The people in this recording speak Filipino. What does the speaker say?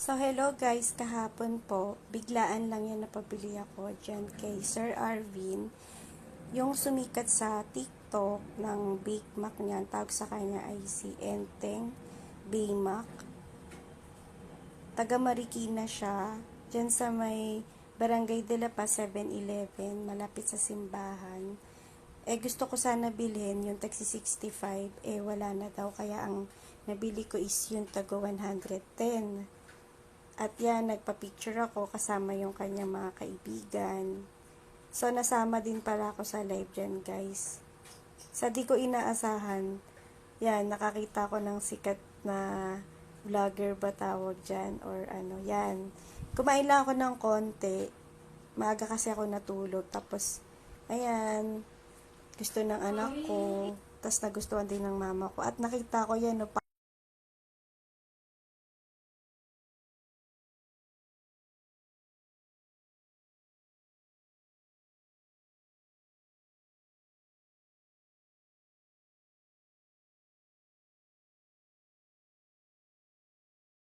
So, hello guys, kahapon po, biglaan lang yan napabili ako dyan kay Sir Arvin. Yung sumikat sa TikTok ng Big Mac niyan, tawag sa kanya ay si Enteng Baymac. Taga Marikina siya, dyan sa may Barangay de la Paz 7-Eleven, malapit sa simbahan. Eh, gusto ko sana bilhin yung taxi 65, eh wala na daw, kaya ang nabili ko is yung tago 110. At yan, nagpa-picture ako kasama yung kanyang mga kaibigan. So, nasama din pala ako sa live dyan, guys. Sa di ko inaasahan, yan, nakakita ko ng sikat na vlogger ba tawag dyan, or ano, yan. Kumain lang ako ng konti. Maaga kasi ako natulog. Tapos, ayan, gusto ng anak ko. Tapos nagustuhan din ng mama ko. At nakita ko yan, no,